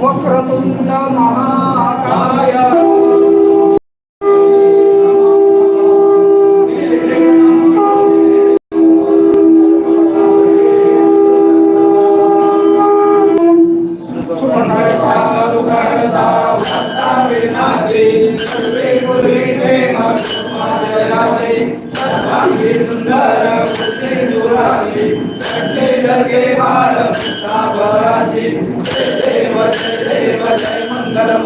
वक्रतुंड महाकाय। सुखकर्ता दुःखहर्ता भक्ता विनात्री सर्वे मुली प्रेम समाजयात्री सर्वांगी सुंदर कुठे दुराली कंठे लगे बाळ साबराची जय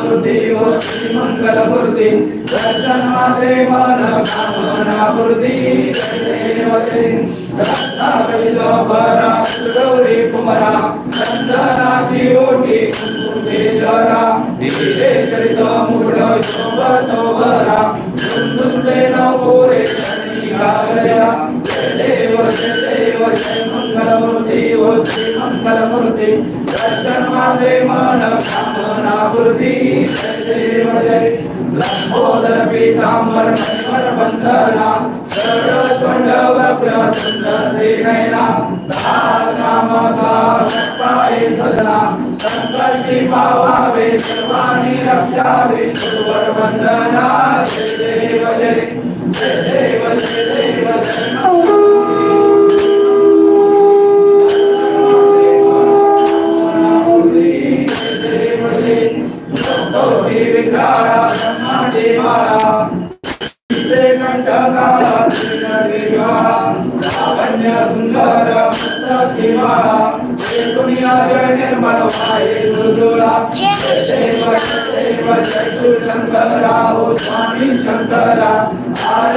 देव जय देव जय मंगल मूर्ती ओ मंगलमूर्ती श्री मंगलमूर्ती दर्शन माझे मन कामना देव जय लंबोदर पीतांबर मणिवर बंधना सरळ सोंड वक्र सुंदर नयना नामका पाये सदना संकष्टी पावावे सर्वानी रक्षावे सुवर वंदना जय देव जय जय देव जय देव जय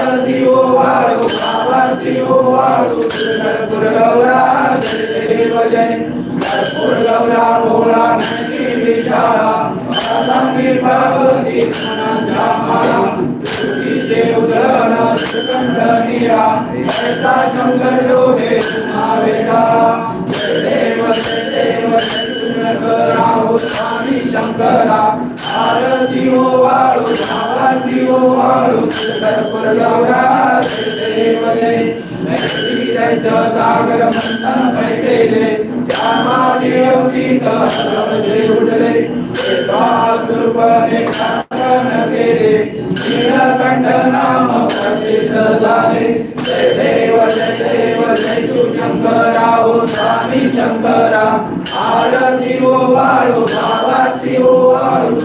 आरती वाळू आरती ओ वाळू कर्पूर गौरा जय देव जय गौरा भोळा नंदी विशाळा मातांगी पार्वती अनंता माळा तुझे उजळण सुगंध नीरा ऐसा शंकर शोभे नावे टाळा देव देव जय स्वामी शंकरा आरती ओ वाळू आरती ओ वाळू. कर्पूर गौरा दैत्य सागर मंथन पैकेले त्या माझी अवतीत उठले केले नाम प्रसिद्ध झाले जय देव जय देव जय ओ स्वामी शंकरा आरती ओ वाळू भावाती ओ वाळू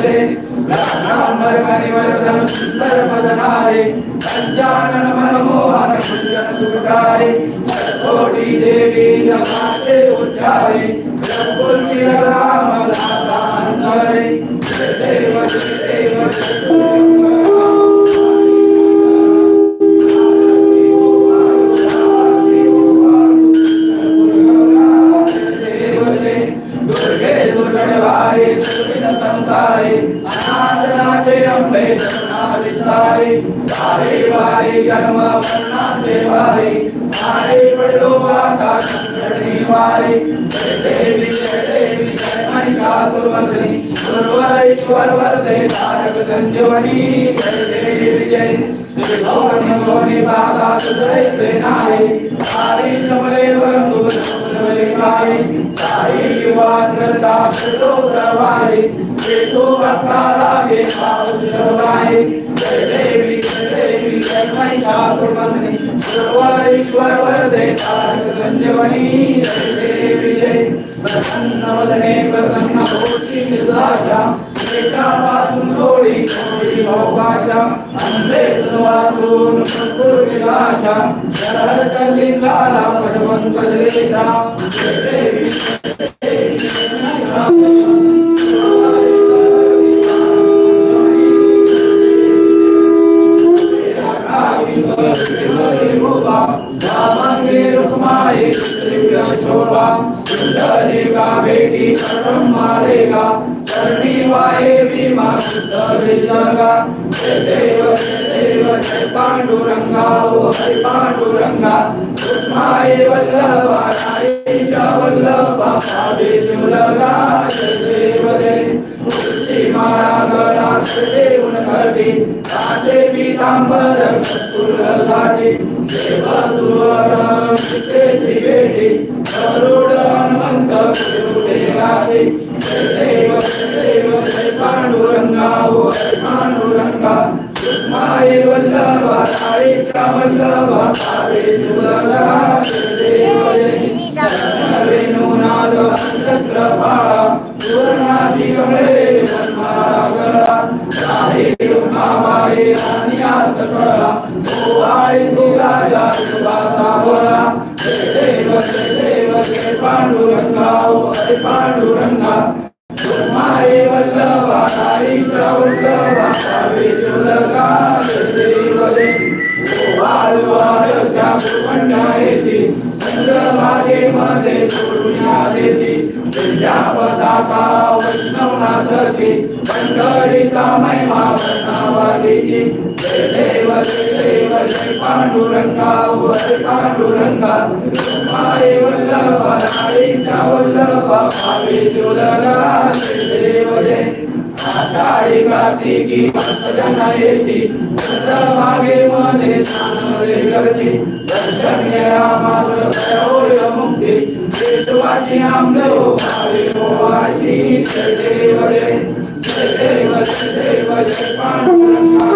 देव जय ब्राह्मण मणिवर्धन सुंदर बदनारे पंचानन मनमोहन कुंजन सुखकारी कोटी देवी जमाते उच्चारे प्रफुल्ल राम दासांतरे जय देव जय देव जय दुर्गे दुर्गणवारे दुर्विन संसारे अनाथनाचे अंबे करुणा विस्तारे वारे वारे जन्म वर्णाचे वारे वारे पडलो आकाश संकटनी वारे जय देवी जय देवी जय महिषासुरमर्दिनी दुर्वरेश्वर वरदे तारक संजीवनी जय देवी जय भवानी भवानी बाबा तुझे सेनारे सारे शमले वरंदु शमले पाये साई युवा करता फिरो प्रवाहे चेतो भक्ता लागे पावस रवाहे जय देवी जय देवी जय महिषासुरमर्दिनी दुर्वरेश्वर वरदे तारक संजीवनी जय देवी जय प्रसन्न वदने प्रसन्न होती निर्दाशा पासून थोडी थोडी भोगाशा अंधेत वाचून भरपूर विलाशा शहर कलिंगाला पटवून कलेचा जय देवी जय देवी शोभा बेटी परम मारेगा करणी वाहे भीमा जगा देव देव जय पांडुरंगा ओ हरि पांडुरंगा माये वल्लभा राईच्या वल्लभा पावे जुलगा जय देव जय माळा देव सुवर चित्ते त्रिवेणी गरुड हनुमंत पुढे गाते देव देव जय पांडुरंगा ओ जय पांडुरंगा सुमाई वल्लभा साईचा वल्लभा कावे तुलगा पांडुरंगा ओ पांडुरंगा. माये वल्लभा साईचा वल्लभा. कावे देवले. जय त्या जय वाळू चंद्रभागे मध्ये सोडून देते विद्या वैष्णवनाथ की पंढरीचा महिमा वर्णावाली की जय देव जय देव जय पांडुरंगा ओ पांडुरंगा. माई वल्लभ राईचा वल्लभ भावी तुलगा जय देव जय आषाढी कार्तिकी भक्तजना येती मागे मध्ये स्नान करती दर्शन घ्या मात्र होय मुक्ती. देशवासी आमदेव भावे मोवासी जय देव जय देव जय देव जय पांडुरंगा.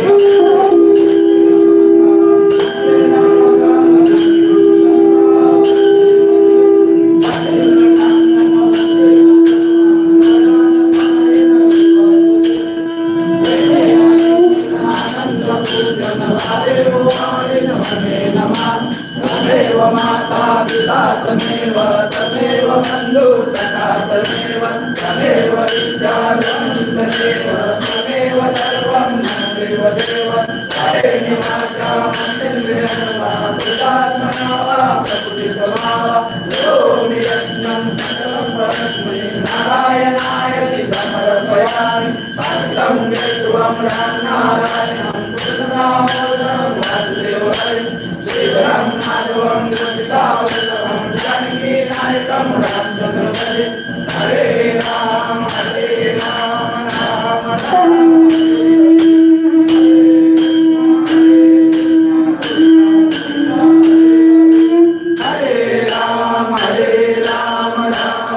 తమేవ మందు సదా తమేవ తమేవ విద్యాగం తమేవ తమేవ సర్వం తమేవ దేవ హరే నివాసా మందిరమా ప్రసాత్మనా ప్రకృతి సమావ యోమి యత్నం సకలం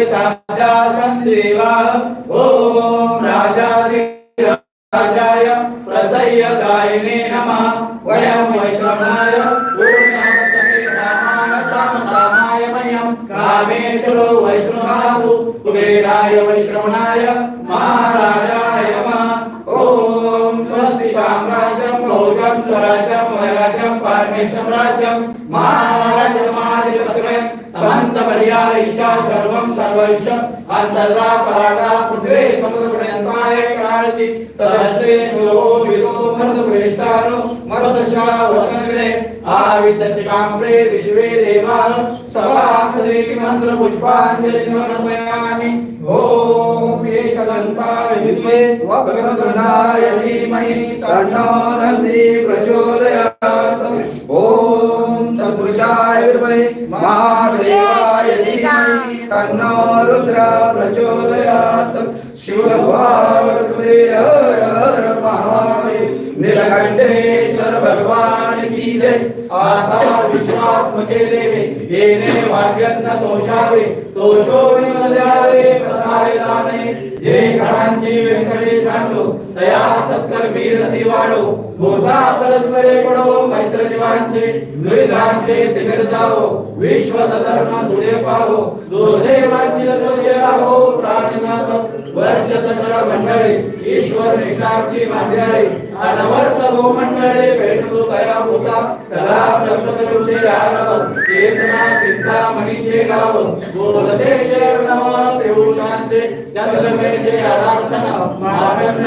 यत्र पूर्वे साध्या सन्ति देवाः ॐ राजादि राजाय प्रसय्य सायिने नमः वयं वैश्रवणाय पूर्णसमेतामानतामतामाय मह्यं कामेश्वरो वैश्रवणातु कुबेराय वैश्रवणाय महाराजाय नमः ॐ स्वस्ति साम्राज्यं भोजं स्वराज्यं वैराज्यं पारमेष्टं राज्यं महाराजमादिपतिमे समन्त पर्याय ईशा सर्वं सर्वैश ಅಂತಲ್ಲ ಪರಾಗ ಪೃಥ್ವೇ ಸಮುದ್ರ ಅಂತಾಯ ಕ್ರಾಣತಿ ತದಂತೆ ಕುಲೋ ವಿಲೋ ಮರದ ಪ್ರೇಷ್ಟಾನು ಮರದಶ ವಸನಗ್ರೆ విశ్వే దేవాన్ సభాసదేకి మంత్ర పుష్పాంజలి సమర్పయామి ఓం ఏకదంతాయ విద్మే వక్రతుండాయ ధీమహి తన్నో నంది ప్రచోదయాత్ ఓం तत्पुरुषाय विद्महे महादेवाय धीमहि तन्नो रुद्र प्रचोदयात् शिवभावते हर हर महादेव नीलकंठेश्वर भगवान की जय। आता विश्वास मके देवे येणे भाग्यज्ञ तोषावे तोषोवी द्यावे प्रसाय दाने जे घरांची व्यंकटे सांडो तया सत्कर वीर नदी वाढो भूता परस्परे पडो मैत्र जीवांचे दुरितांचे तिमिर जावो विश्व धर्म सुरे पाहो दुर्देवाची हो प्राणनाथ वर्ष दशरा मंडळे ईश्वर निकाची मांद्याळे अनवर्त भूमंडळे भेटतो तया भूता सदा प्रसदरुचे आरव चेतना चिंता मणीचे गाव बोलते जय नव देऊळांचे चंद्रमे आराधन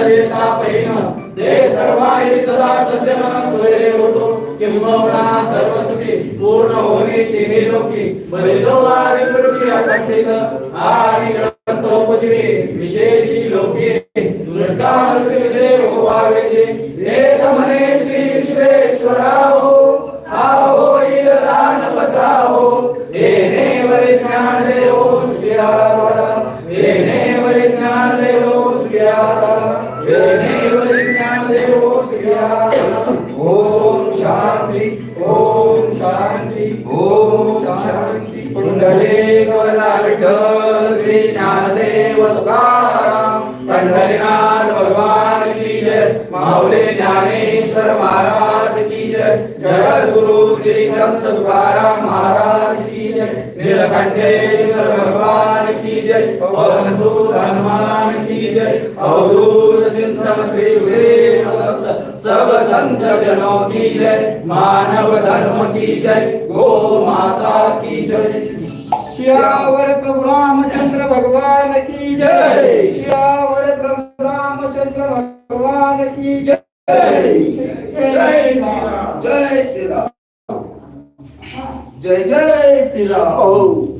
ते सर्वाही सदा सज्जन सोयरे होतो किंबहुना सर्व सुखी पूर्ण होणे लोकी बलितो आणि पृथ्वी अखंडित आणि ग्रंथोपजीवी विशेषी लोके दृष्टांत देव जे कुंडले कवलाट श्री ज्ञानदेव तुकाराम पंढरीनाथ भगवान की जय माऊले ज्ञानेश्वर महाराज की जय जगद्गुरु श्री संत तुकाराम महाराज की जय नीलकंठेश्वर भगवान की जय पवन सुत हनुमान की जय अवधूत चिंतन श्री गुरुदेव सब संत जनों की जय मानव धर्म की जय गो माता की जय। शियावर प्रभु रामचंद्र भगवान की जय। शियावर प्रभु रामचंद्र भगवान की जय। जय। जय श्री राम। जय जय श्री राम।